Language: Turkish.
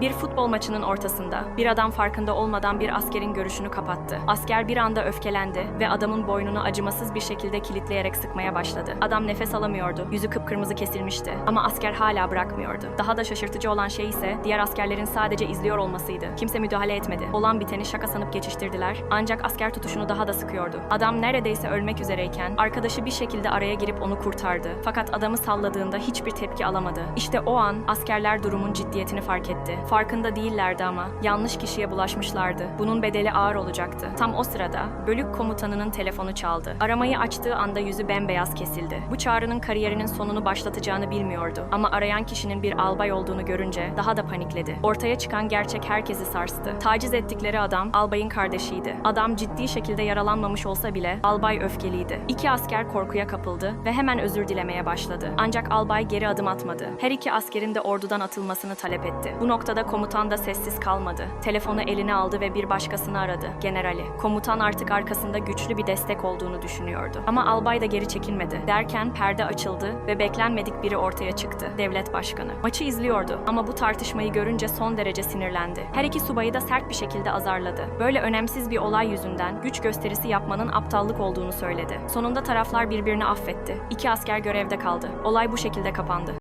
Bir futbol maçının ortasında bir adam farkında olmadan bir askerin görüşünü kapattı. Asker bir anda öfkelendi ve adamın boynunu acımasız bir şekilde kilitleyerek sıkmaya başladı. Adam nefes alamıyordu. Yüzü kıpkırmızı kesilmişti. Ama asker hala bırakmıyordu. Daha da şaşırtıcı olan şey ise diğer askerlerin sadece izliyor olmasıydı. Kimse müdahale etmedi. Olan biteni şaka sanıp geçiştirdiler. Ancak asker tutuşunu daha da sıkıyordu. Adam neredeyse ölmek üzereyken arkadaşı bir şekilde araya girip onu kurtardı. Fakat adamı salladığında hiçbir tepki alamadı. İşte o an askerler durumun ciddiyetini fark etti. Farkında değillerdi ama yanlış kişiye bulaşmışlardı. Bunun bedeli ağır olacaktı. Tam o sırada bölük komutanının telefonu çaldı. Aramayı açtığı anda yüzü bembeyaz kesildi. Bu çağrının kariyerinin sonunu başlatacağını bilmiyordu. Ama arayan kişinin bir albay olduğunu görünce daha da panikledi. Ortaya çıkan gerçek herkesi sarstı. Taciz ettikleri adam albayın kardeşiydi. Adam ciddi şekilde yaralanmamış olsa bile albay öfkeliydi. İki asker korkuya kapıldı ve hemen özür dilemeye başladı. Ancak albay geri adım atmadı. Her iki askerin de ordudan atılmasını talep etti. Bu noktada komutan da sessiz kalmadı. Telefonu eline aldı ve bir başkasını aradı. Generali. Komutan artık arkasında güçlü bir destek olduğunu düşünüyordu. Ama albay da geri çekilmedi. Derken perde açıldı ve beklenmedik biri ortaya çıktı. Devlet başkanı. Maçı izliyordu ama bu tartışmayı görünce son derece sinirlendi. Her iki subayı da sert bir şekilde azarladı. Böyle önemsiz bir olay yüzünden güç gösterisi yapmanın aptallık olduğunu söyledi. Sonunda taraflar birbirini affetti. İki asker görevde kaldı. Olay bu şekilde kapandı.